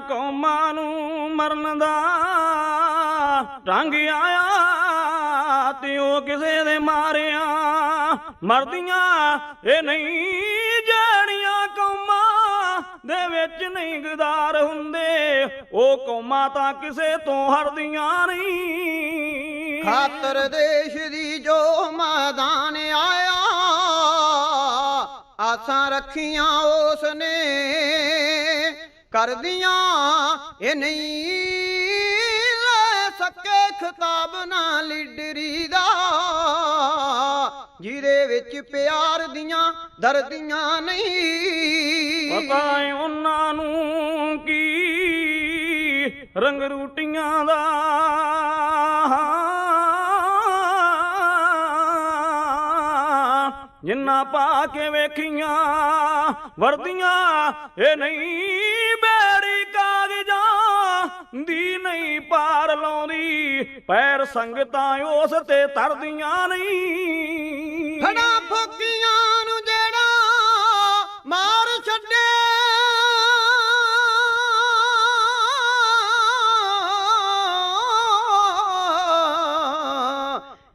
ਕੌਮਾਂ ਨੂੰ ਮਰਨ ਦਾ ਰੰਗ ਆਇਆ ਤੇ ਉਹ ਕਿਸੇ ਦੇ ਮਾਰਿਆ ਮਰਦੀਆਂ। ਇਹ ਨਹੀਂ ਜਿਹੜੀਆਂ ਕੌਮਾਂ ਦੇ ਵਿੱਚ ਨਹੀਂ ਗਦਾਰ ਹੁੰਦੇ। ਉਹ ਕੌਮਾਂ ਤਾਂ ਕਿਸੇ ਤੋਂ ਹਰਦੀਆਂ ਨਹੀਂ। ਖਾਤਰ ਦੇਸ਼ ਦੀ ਜੋ ਮੈਦਾਨ ਆਇਆ, ਆਸਾਂ ਰੱਖੀਆਂ ਉਸ ਨੇ ਕਰਦੀਆਂ, ਇਹ ਨਹੀਂ ਲੈ ਸਕੇ ਖਿਤਾਬ ਨਾ ਲਿਡਰੀ ਦਾ। ਜਿਹਦੇ ਵਿੱਚ ਪਿਆਰ ਦੀਆਂ ਦਰਦੀਆਂ ਨਹੀਂ। ਪਤਾ ਏ ਉਹਨਾਂ ਨੂੰ ਕੀ ਰੰਗ ਰੂਟੀਆਂ ਦਾ। ਜਿੰਨਾ ਪਾ ਕੇ ਵੇਖੀਆਂ, ਵਰਦੀਆਂ, ਇਹ ਨਹੀਂ ਦੀ ਨਹੀਂ ਪਾਰ ਲਾਉਂਦੀ, ਪੈਰ ਸੰਗਤਾਂ ਉਸ ਤੇ ਤਰਦੀਆਂ ਨਹੀਂ। ਫੜਾ ਫੋਕੀਆਂ ਨੂੰ ਜਿਹੜਾ ਮਾਰ ਛੱਡੇ।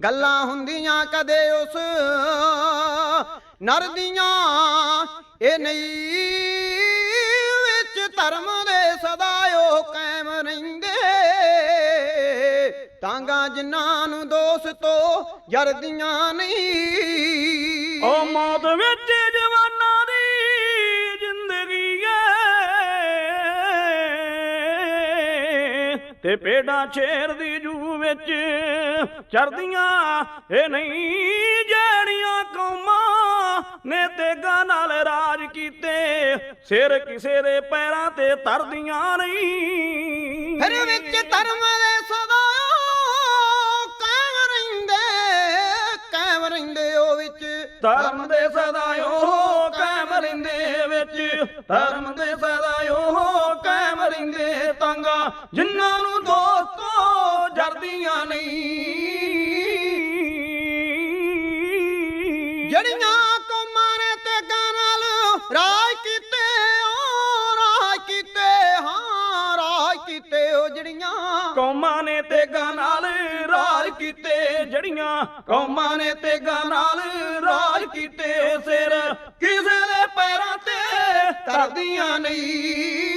ਗੱਲਾਂ ਹੁੰਦੀਆਂ ਕਦੇ ਉਸ ਨਰ ਦੀਆਂ, ਇਹ ਨਹੀਂ ਵਿੱਚ ਧਰਮ ਦੇ ਸਦਾ ਉਹ ਤਾਂਗਾ ਜਿਨ੍ਹਾਂ ਨੂੰ ਦੋਸਤੋ ਜਰਦੀਆਂ ਨਹੀਂ। ਉਹ ਮੌਤ ਵਿੱਚ ਜਵਾਨਾਂ ਦੀ ਜ਼ਿੰਦਗੀ ਏ ਤੇ ਪੇਡਾਂ ਛੇਰ ਦੀ ਜੂ ਵਿੱਚ ਚਰਦੀਆਂ ਇਹ ਨਹੀਂ ਜਿਹੜੀਆਂ ਕੌਮਾਂ ਨੇ ਤੇਗਾਂ ਨਾਲ ਰਾਜ ਕੀਤੇ। ਸਿਰ ਕਿਸੇ ਦੇ ਪੈਰਾਂ ਤੇ ਤਰਦੀਆਂ ਨਹੀਂ। ਫਿਰ ਵਿੱਚ ਧਰਮ ਦੇ ਸਦਾ ਧਰਮ ਦੇ ਸਦਾ ਉਹ ਕਾਇਮ ਰਹਿੰਦੇ ਵਿੱਚ। ਧਰਮ ਦੇ ਸਦਾ ਉਹ ਕਾਇਮ ਰਹਿੰਦੇ ਤਾਂਗਾ ਜਿਨ੍ਹਾਂ ਨੂੰ ਦੋਸਤੋ ਜਰਦੀਆਂ ਨਹੀਂ। ਜਿਹੜੀਆਂ ਕੌਮਾਂ ਨੇ ਤੇਗਾਂ ਨਾਲ ਰਾਜ ਕੀਤੇ ਉਹ ਰਾਜ ਕੀਤੇ ਹਾਂ ਰਾਜ ਕੀਤੇ ਉਹ ਜਿਹੜੀਆਂ ਕੌਮਾਂ ਨੇ ਕੀਤੇ ਜੜੀਆਂ ਕੌਮਾਂ ਨੇ ਤੇਗਾਂ ਨਾਲ ਰਾਜ ਕੀਤੇ ਸਿਰ ਕਿਸੇ ਦੇ ਪੈਰਾਂ ਤੇ ਤਰਦੀਆਂ ਨਹੀਂ।